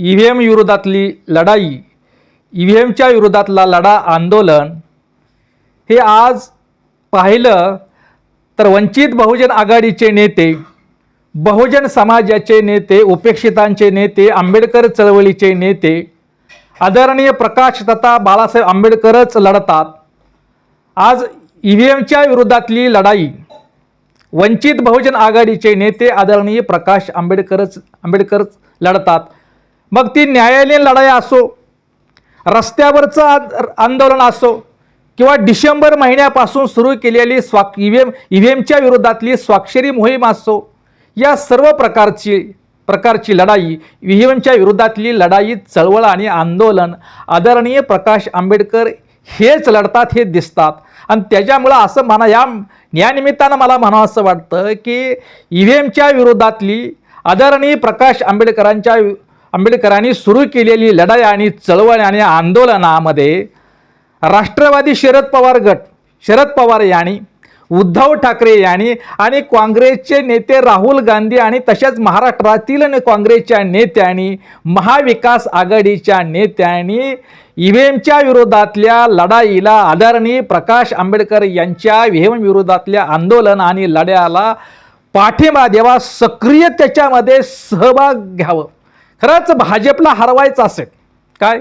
E V M विरोधातली लढाई E V एमच्या विरोधातला लढा आंदोलन हे आज पाहिलं तर वंचित बहुजन आघाडीचे नेते बहुजन समाजाचे नेते उपेक्षितांचे नेते आंबेडकर चळवळीचे नेते आदरणीय प्रकाश तथा बाळासाहेब आंबेडकरच लढतात. आज ई व्ही एमच्या विरोधातली लढाई वंचित बहुजन आघाडीचे नेते आदरणीय प्रकाश आंबेडकरच आंबेडकरच लढतात. मग ती न्यायालयीन लढाई असो रस्त्यावरचं आंदोलन असो किंवा डिसेंबर महिन्यापासून सुरू केलेली स्वा E V M E V एमच्या विरोधातली स्वाक्षरी मोहीम असो या सर्व प्रकारची प्रकारची लढाई ई व्ही एमच्या विरोधातली लढाई चळवळ आणि आंदोलन आदरणीय प्रकाश आंबेडकर हेच लढतात हे दिसतात. आणि त्याच्यामुळं असं म्हणा या यानिमित्तानं मला म्हणावं असं वाटतं की ई व्ही एमच्या विरोधातली आदरणीय प्रकाश आंबेडकरांच्या आंबेडकरांनी सुरू केलेली लढाई आणि चळवळ आणि आंदोलनामध्ये राष्ट्रवादी शरद पवार गट शरद पवार यांनी उद्धव ठाकरे यांनी आणि काँग्रेसचे नेते राहुल गांधी आणि तसेच महाराष्ट्रातील काँग्रेसच्या नेत्यांनी महाविकास आघाडीच्या नेत्यांनी ईव्हीएमच्या विरोधातल्या लढाईला आदरणीय प्रकाश आंबेडकर यांच्या व्हीएम विरोधातल्या आंदोलन आणि लढ्याला पाठिंबा द्यावा सक्रिय त्याच्यामध्ये सहभाग घ्यावं. खरंच भाजपला हरवायचं असेल. काय?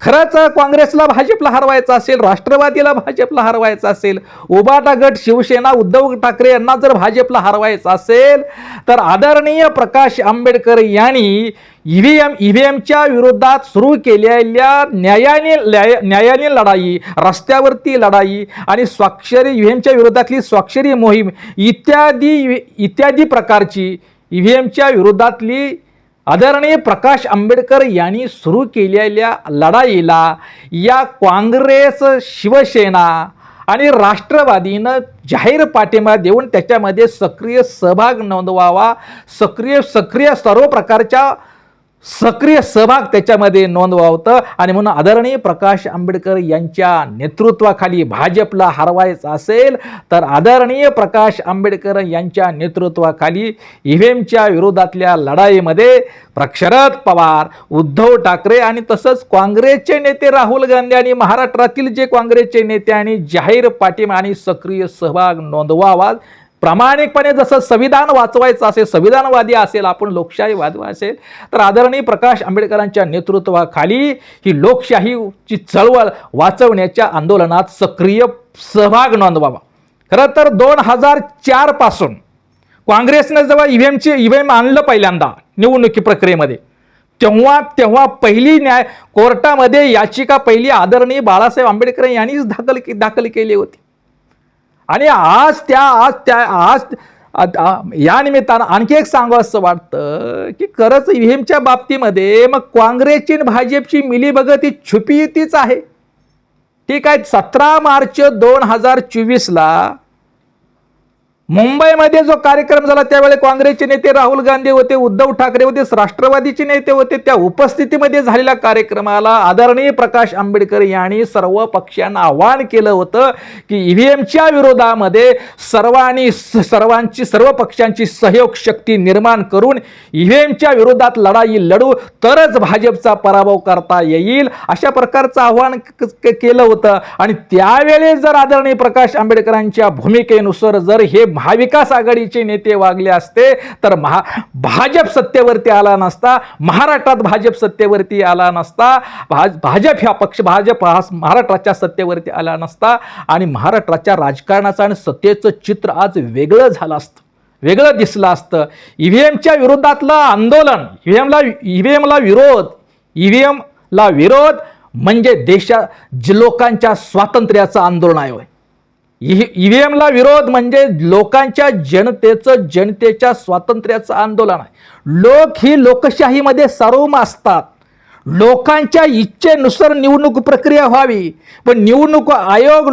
खरंच काँग्रेसला भाजपला हरवायचं असेल राष्ट्रवादीला भाजपला हरवायचं असेल उबाटा गट शिवसेना उद्धव ठाकरे यांना जर भाजपला हरवायचं असेल तर आदरणीय प्रकाश आंबेडकर यांनी E V M E V एमच्या विरोधात सुरू केलेल्या न्यायाने न्याय- न्यायालयीन लढाई रस्त्यावरती लढाई आणि स्वाक्षरी ई व्ही एमच्या विरोधातली स्वाक्षरी मोहीम इत्यादी इत्यादी प्रकारची ई व्ही एमच्या विरोधातली आदरणीय प्रकाश आंबेडकर यांनी सुरू केलेल्या लढाईला या काँग्रेस शिवसेना आणि राष्ट्रवादीनं जाहीर पाठिंबा देऊन त्याच्यामध्ये सक्रिय सहभाग नोंदवावा सक्रिय सक्रिय सर्व प्रकारच्या सक्रिय सहभाग त्याच्यामध्ये नोंदवावतं आणि म्हणून आदरणीय प्रकाश आंबेडकर यांच्या नेतृत्वाखाली भाजपला हरवायचं असेल तर आदरणीय प्रकाश आंबेडकर यांच्या नेतृत्वाखाली ईव्हीएमच्या विरोधातल्या लढाईमध्ये प्र- शरद पवार उद्धव ठाकरे आणि तसंच काँग्रेसचे नेते राहुल गांधी आणि महाराष्ट्रातील जे काँग्रेसचे नेते आणि जाहीर पाठिंबा आणि सक्रिय सहभाग नोंदवावा प्रामाणिकपणे जसं संविधान वाचवायचं असेल संविधानवादी असेल आपण लोकशाहीवादी असेल तर आदरणीय प्रकाश आंबेडकरांच्या नेतृत्वाखाली ही लोकशाहीची चळवळ वाचवण्याच्या आंदोलनात सक्रिय सहभाग नोंदवावा. खरं तर दोन हजार चारपासून काँग्रेसनं जेव्हा E V E V M आणलं पहिल्यांदा निवडणुकी प्रक्रियेमध्ये तेव्हा तेव्हा पहिली न्याय कोर्टामध्ये याचिका पहिली आदरणीय बाळासाहेब आंबेडकर यांनीच दाखल दाखल केली होती. आणि आज त्या आज त्या आज या निमित्तानं आणखी एक सांगू असं वाटतं की खरंच व्हीएमच्या बाबतीमध्ये मग काँग्रेसची आणि भाजपची मिलीभगत ही छुपी युतीच आहे. ठीक आहे सतरा मार्च दोन हजार चोवीसला मुंबईमध्ये जो कार्यक्रम झाला त्यावेळी काँग्रेसचे नेते राहुल गांधी होते उद्धव ठाकरे होते राष्ट्रवादीचे नेते होते त्या उपस्थितीमध्ये झालेल्या कार्यक्रमाला आदरणीय प्रकाश आंबेडकर यांनी सर्व पक्षांना आवाहन केलं होतं की ईव्हीएमच्या विरोधामध्ये सर्वांनी स- सर्वांची सर्व पक्षांची सहयोग शक्ती निर्माण करून ईव्हीएमच्या विरोधात लढाई लढू तरच भाजपचा पराभव करता येईल अशा प्रकारचं आव्हान क- केलं होतं. आणि त्यावेळेस जर आदरणीय प्रकाश आंबेडकरांच्या भूमिकेनुसार जर हे महाविकास आघाडीचे नेते वागले असते तर महा भाजप सत्तेवरती आला नसता महाराष्ट्रात भाजप सत्तेवरती आला नसता भाज भाजप ह्या पक्ष भाजप हा महाराष्ट्राच्या सत्तेवरती आला नसता आणि महाराष्ट्राच्या राजकारणाचं आणि सत्तेचं चित्र आज वेगळं झालं असतं वेगळं दिसलं असतं. ई व्ही एमच्या विरोधातलं आंदोलन ई वी एमला ई व्ही एमला विरोध ई व्ही एमला विरोध म्हणजे देशा ज- लोकांच्या स्वातंत्र्याचं आंदोलन आहे ईव्हीएमला विरोध म्हणजे लोकांच्या जनतेचं जनतेच्या स्वातंत्र्याचं आंदोलन आहे. लोक ही लोकशाहीमध्ये सार्वम असतात. लोकांच्या इच्छेनुसार निवडणूक प्रक्रिया व्हावी. पण निवडणूक आयोग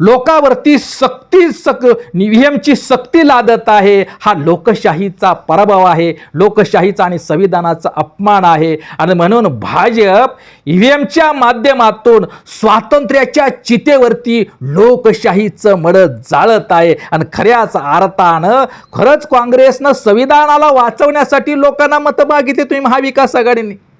लोकावरती सक्ती सक नियमची सक्ती लादत आहे. हा लोकशाहीचा पराभव आहे. लोकशाहीचा आणि संविधानाचा अपमान आहे. आणि म्हणून भाजप ईव्हीएमच्या माध्यमातून स्वातंत्र्याच्या चितेवरती लोकशाहीचं मडत जाळत आहे. आणि खऱ्याच अर्थानं खरंच काँग्रेसनं संविधानाला वाचवण्यासाठी लोकांना मतं मागितली तुम्ही महाविकास आघाडीने.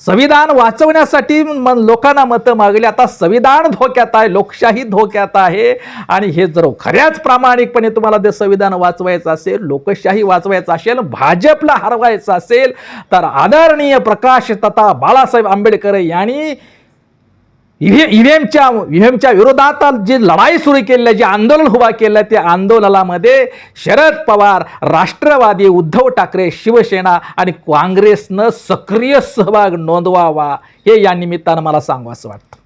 संविधान वाचवण्यासाठी म- लोकांना मतं मागली. आता संविधान धोक्यात आहे लोकशाही धोक्यात आहे. आणि हे जर खऱ्याच प्रामाणिकपणे तुम्हाला ते संविधान वाचवायचं असेल लोकशाही वाचवायचं असेल भाजपला हरवायचं असेल तर आदरणीय प्रकाश तथा बाळासाहेब आंबेडकर यांनी ईव्हीएमच्या ईव्हीएमच्या विरोधात जी लढाई सुरू केलेली आहे जे आंदोलन उभा केलं आहे त्या आंदोलनामध्ये शरद पवार राष्ट्रवादी उद्धव ठाकरे शिवसेना आणि काँग्रेसनं सक्रिय सहभाग नोंदवावा हे या निमित्तानं मला सांगावं असं वाटतं.